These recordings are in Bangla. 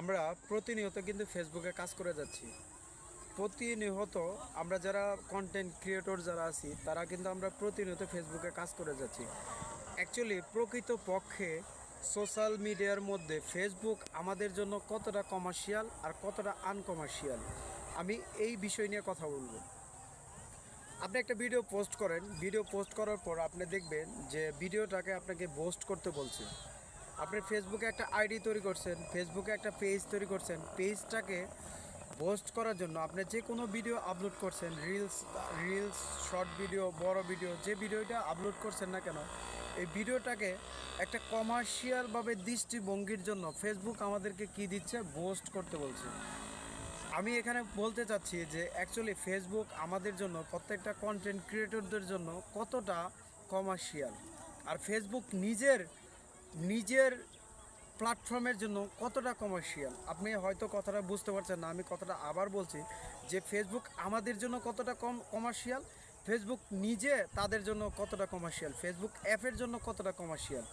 আমরা প্রতিনিয়ত কিন্তু ফেসবুকে কাজ করে যাচ্ছি। প্রতিনিয়ত আমরা যারা কন্টেন্ট ক্রিয়েটর যারা আছি, তারা কিন্তু আমরা প্রতিনিয়ত ফেসবুকে কাজ করে যাচ্ছি। অ্যাকচুয়ালি প্রকৃত পক্ষে সোশ্যাল মিডিয়ার মধ্যে ফেসবুক আমাদের জন্য কতটা কমার্শিয়াল আর কতটা আনকমার্শিয়াল আমি এই বিষয় নিয়ে কথা বলব। আপনি একটা ভিডিও পোস্ট করেন। ভিডিও পোস্ট করার পর আপনি দেখবেন যে ভিডিওটাকে আপনাকে পোস্ট করতে বলছে। আপনি ফেসবুকে একটা আইডি তৈরি করছেন ফেসবুকে একটা পেজ তৈরি করছেন পেজটাকে পোস্ট করার জন্য আপনি যে কোনো ভিডিও আপলোড করছেন রিলস রিলস শর্ট ভিডিও বড় ভিডিও যে ভিডিওটা আপলোড করছেন না কেন, এই ভিডিওটাকে একটা কমার্শিয়ালভাবে দৃষ্টিভঙ্গির জন্য ফেসবুক আমাদেরকে কি দিচ্ছে? পোস্ট করতে বলছে। আমি এখানে বলতে চাচ্ছি যে অ্যাকচুয়ালি ফেসবুক আমাদের জন্য, প্রত্যেকটা কন্টেন্ট ক্রিয়েটরদের জন্য কতটা কমার্শিয়াল আর ফেসবুক নিজের নিজের প্ল্যাটফর্মের জন্য কতটা কমার্শিয়াল আপনি হয়তো কথাটা বুঝতে পারছেন না, আমি কথাটা আবার বলছি যে ফেসবুক আমাদের জন্য কতটা কম কমার্শিয়াল ফেসবুক নিজে তাদের জন্য কতটা কমার্শিয়াল ফেসবুক অ্যাপের জন্য কতটা কমার্শিয়াল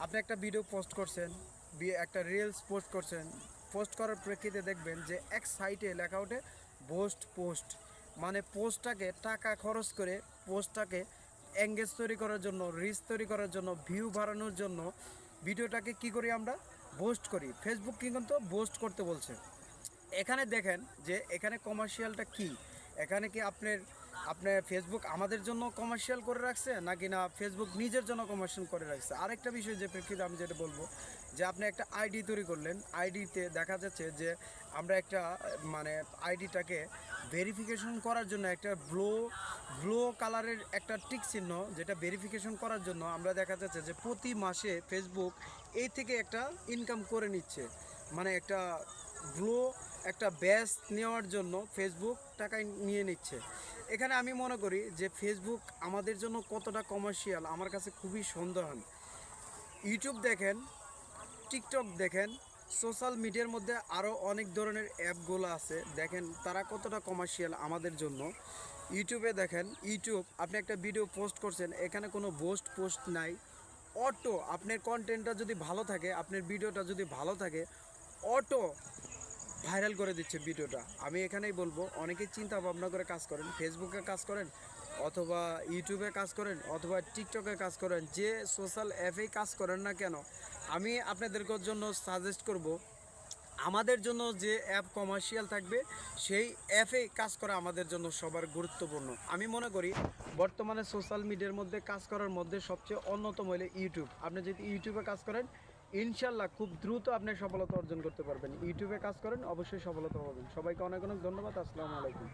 আপনি একটা ভিডিও পোস্ট করছেন একটা রিলস পোস্ট করছেন পোস্ট করার প্রেক্ষিতে দেখবেন যে এক সাইটে লেখা ওঠে পোস্ট পোস্ট মানে পোস্টটাকে টাকা খরচ করে পোস্টটাকে এঙ্গেজ তৈরি করার জন্য রিচ তৈরি করার জন্য ভিউ বাড়ানোর জন্য ভিডিওটাকে কি করি আমরা? বোস্ট করি। ফেসবুক কি কিন্তু বোস্ট করতে বলছে। এখানে দেখেন যে এখানে কমার্শিয়ালটা কি? এখানে কি আপনার আপনার ফেসবুক আমাদের জন্য কমার্শিয়াল করে রাখছে নাকি না ফেসবুক নিজের জন্য কমার্শিয়াল করে রাখছে? আরেকটা বিষয় যে প্রেক্ষিতে আমি যেটা বলব, যে আপনি একটা আইডি তৈরি করলেন। আইডিতে দেখা যাচ্ছে যে আমরা একটা মানে আইডিটাকে ভেরিফিকেশন করার জন্য একটা ব্লো ব্লো কালারের একটা টিক চিহ্ন, যেটা ভেরিফিকেশন করার জন্য আমরা দেখা যাচ্ছে যে প্রতি মাসে ফেসবুক এই থেকে একটা ইনকাম করে নিচ্ছে। মানে একটা ব্লো একটা ব্যাস নেওয়ার জন্য ফেসবুক টাকা নিয়ে নিচ্ছে। এখানে আমি মনে করি যে ফেসবুক আমাদের জন্য কতটা কমার্শিয়াল আমার কাছে খুবই সন্দেহান ইউটিউব দেখেন টিকটক দেখেন সোশ্যাল মিডিয়ার মধ্যে আরও অনেক ধরনের অ্যাপগুলো আছে। দেখেন তারা কতটা কমার্শিয়াল আমাদের জন্য। ইউটিউবে দেখেন ইউটিউব আপনি একটা ভিডিও পোস্ট করছেন, এখানে কোনো পোস্ট পোস্ট নাই। অটো আপনার কন্টেন্টটা যদি ভালো থাকে, আপনার ভিডিওটা যদি ভালো থাকে অটো ভাইরাল করে দিচ্ছে ভিডিওটা। আমি এখানেই বলব, অনেকেই চিন্তা ভাবনা করে কাজ করেন ফেসবুকে কাজ করেন, অথবা ইউটিউবে কাজ করেন, অথবা টিকটকে কাজ করেন, যে সোশ্যাল অ্যাপেই কাজ করেন না কেন, আমি আপনাদের জন্য সাজেস্ট করব, আমাদের জন্য যে অ্যাপ কমার্শিয়াল থাকবে, সেই অ্যাপে কাজ করা আমাদের জন্য সবার গুরুত্বপূর্ণ। আমি মনে করি, বর্তমানে সোশ্যাল মিডিয়ার মধ্যে কাজ করার মধ্যে সবচেয়ে অন্যতম হলো ইউটিউব আপনি যদি ইউটিউবে কাজ করেন ইনশাল্লাহ খুব দ্রুত আপনি সফলতা অর্জন করতে পারবেন। ইউটিউবে কাজ করেন, অবশ্যই সফলতা পাবেন। সবাইকে অনেক অনেক ধন্যবাদ। আসসালামু আলাইকুম।